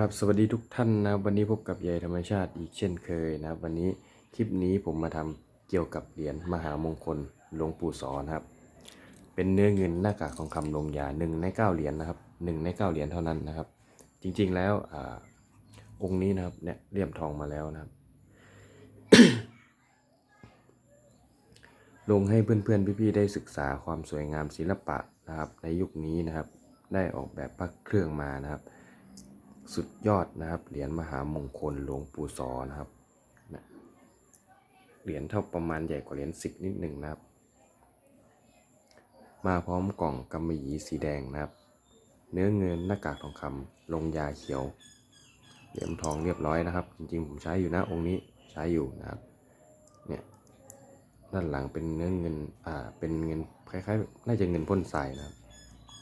ครับสวัสดีทุกท่านนะวันนี้พบกับยายธรรมชาติอีกเช่นเคยนะวันนี้คลิปนี้ผมมาทำเกี่ยวกับเหรียญมหามงคลหลวงปู่สอนครับ เป็นเนื้อเงินหน้ากากทองคำลงยาหนึ่งในเก้าเหรียญนะครับหนึ่งในเก้าเหรียญเท่านั้นนะครับ จริงๆแล้วอองค์นี้นะครับเนี่ยเลี่ยมทองมาแล้วนะครับ ลงให้เพื่อนๆพี่ๆได้ศึกษาความสวยงามศิลปะนะครับ ในยุคนี้นะครับ ได้ออกแบบพระเครื่องมานะครับ สุดยอดนะครับ เหรียญมหามงคลหลวงปู่สอนะครับนะเหรียญเท่าประมาณใหญ่กว่าเหรียญสิกนิดหนึ่งนะครับ มาพร้อมกล่องกำมะหยี่สีแดงนะครับ เนื้อเงินหน้ากากทองคำลงยาเขียว เหรียญทองเรียบร้อยนะครับ จริงๆผมใช้อยู่นะองค์นี้ใช้อยู่นะครับ เนี่ยด้านหลังเป็นเนื้อเงิน อ่า เป็นเงินคล้ายๆ น่าจะเงินพ่นทรายนะครับ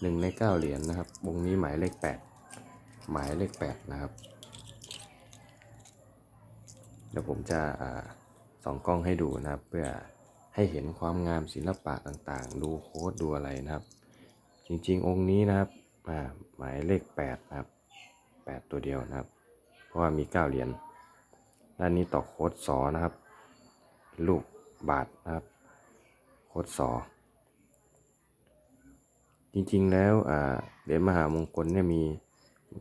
หนึ่งในเก้าเหรียญนะครับ วงนี้หมายเลขแปด หมายเลขแปดนะครับ เดี๋ยวผมจะส่องกล้องให้ดูนะครับ เพื่อให้เห็นความงามศิลปะต่างๆ ดูโค้ดดูอะไรนะครับ จริงๆ องค์นี้นะครับหมายเลขแปดนะครับแปดตัวเดียวนะครับ เพราะว่ามีเก้าเหรียญด้านนี้ต่อโค้ดสอนะครับรูปบาทนะครับโค้ดสอจริงๆแล้วเหรียญมหามงคลเนี่ยมี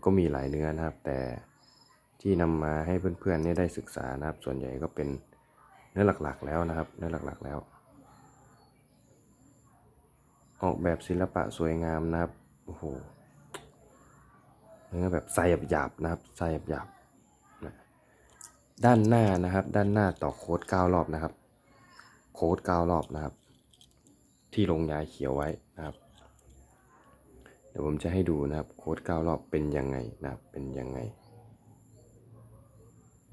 ก็มีหลายเนื้อนะครับ แต่ที่นำมาให้เพื่อนๆนี่ได้ศึกษานะครับ ส่วนใหญ่ก็เป็นเนื้อหลักๆแล้วนะครับ เนื้อหลักๆแล้ว ออกแบบศิลปะสวยงามนะครับโอ้โหเนื้อแบบใส่หยาบๆนะครับใส่หยาบๆนะด้านหน้านะครับ ด้านหน้าต่อโค้ดเก้ารอบนะครับ โค้ดเก้ารอบนะครับ ที่ลงยาเขียวไว้นะครับ เดี๋ยวผมจะให้ดูนะครับโค้ดเก้ารอบเป็นยังไงนะครับเป็นยังไง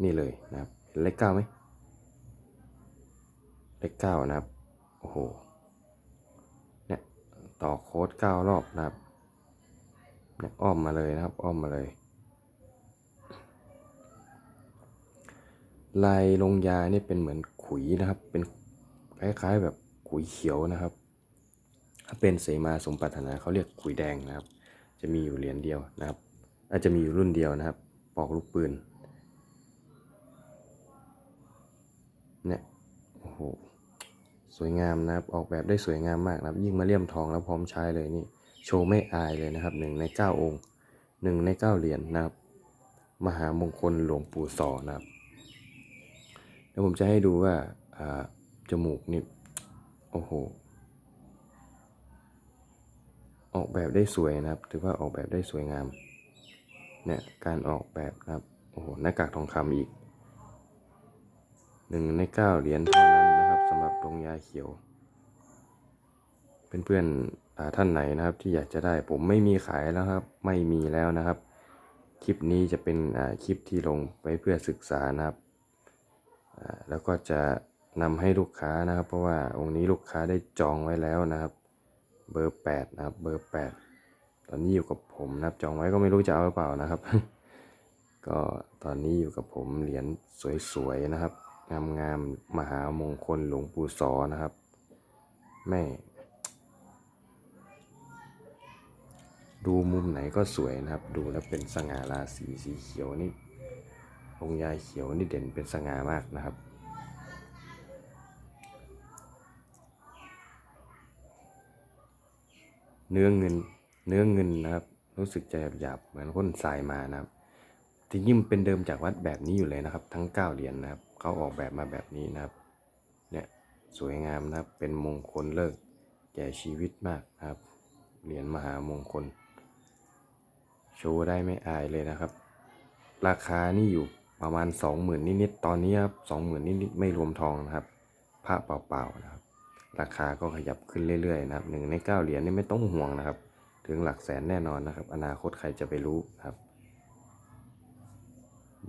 นี่เลยนะครับเห็นเลขเก้าไหมเลขเก้านะครับโอ้โหเนี่ยต่อโค้ดเก้ารอบนะครับเนี่ยอ้อมมาเลยนะครับอ้อมมาเลยลายลงยาเนี่ยเป็นเหมือนขุยนะครับ เป็นคล้ายๆแบบขุยเขียวนะครับ ถ้าเป็นเสมาสมปรารถนาเขาเรียกขุยแดงนะครับ จะมีอยู่เหรียญเดียวนะครับ อาจจะมีอยู่รุ่นเดียวนะครับ ปอกลูกปืนเนี่ยโอ้โหสวยงามนะครับ ออกแบบได้สวยงามมากนะครับ ยิ่งมาเลี่ยมทองแล้วพร้อมใช้เลยนี่ โชว์ไม่อายเลยนะครับหนึ่งในเก้าองค์หนึ่งในเก้าเหรียญนะครับ มหามงคลหลวงปู่สอนะครับเดี๋ยวผมจะให้ดูว่าจมูกนี่ โอ้โห ออกแบบได้สวยนะครับ ถือว่าออกแบบได้สวยงาม เนี่ยการออกแบบนะครับ โอ้โห หน้ากากทองคำอีกหนึ่งในเก้าเหรียญเท่านั้นนะครับสำหรับลงยาเขียว เพื่อนๆท่านไหนนะครับที่อยากจะได้ผมไม่มีขายแล้วครับ ไม่มีแล้วนะครับ คลิปนี้จะเป็นคลิปที่ลงไว้เพื่อศึกษานะครับ แล้วก็จะนำให้ลูกค้านะครับ เพราะว่าองค์นี้ลูกค้าได้จองไว้แล้วนะครับ เบอร์แปดนะครับ เบอร์แปดตอนนี้อยู่กับผมนะครับ จองไว้ก็ไม่รู้จะเอาหรือเปล่านะครับ ก็ตอนนี้อยู่กับผมเหรียญสวยๆนะครับ งามๆมหามงคลหลวงปู่สอนะครับ แม่ ดูมุมไหนก็สวยนะครับ ดูแล้วเป็นสง่าราศีสีเขียวนี่องยาเขียวนี่เด่นเป็นสง่ามากนะครับ เนื้อเงิน เนื้อเงินนะครับ รู้สึกจะหยาบๆเหมือนพ่นทรายมานะครับจริงๆมันเป็นเดิมจากวัดแบบนี้อยู่เลยนะครับ ทั้งเก้าเหรียญนะครับ เขาออกแบบมาแบบนี้นะครับ เนี่ยสวยงามนะครับ เป็นมงคลเลิกแก่ชีวิตมากนะครับ เหรียญมหามงคล โชว์ได้ไม่อายเลยนะครับ ราคานี่อยู่ประมาณสองหมื่นนิดๆ ตอนนี้ครับสองหมื่นนิดๆ ไม่รวมทองนะครับ พระเปล่าๆนะครับ ราคาก็ขยับขึ้นเรื่อยๆนะครับหนึ่งในเก้าเหรียญนี่ไม่ต้องห่วงนะครับ ถึงหลักแสนแน่นอนนะครับ อนาคตใครจะไปรู้ครับ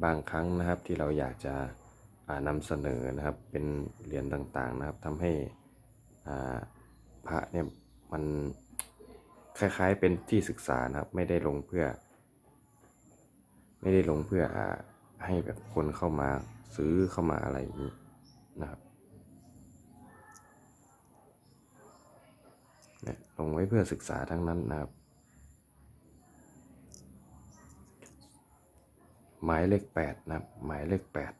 บางครั้งนะครับที่เราอยากจะอ่านำเสนอนะครับเป็นเหรียญต่างๆนะครับทำให้พระเนี่ยมันคล้ายๆเป็นที่ศึกษานะครับ ไม่ได้ลงเพื่อ ไม่ได้ลงเพื่ออให้แบบคนเข้ามาซื้อเข้ามาอะไรอย่างนี้นะครับเนี่ยล งไว้เพื่อศึกษาทั้งนั้นนะครับ หมายเลขแปดนะครับ หมายเลขแปด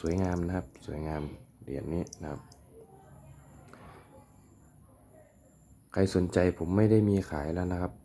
สวยงามนะครับ สวยงามเหรียญนี้นะครับใครสนใจผมไม่ได้มีขายแล้วนะครับ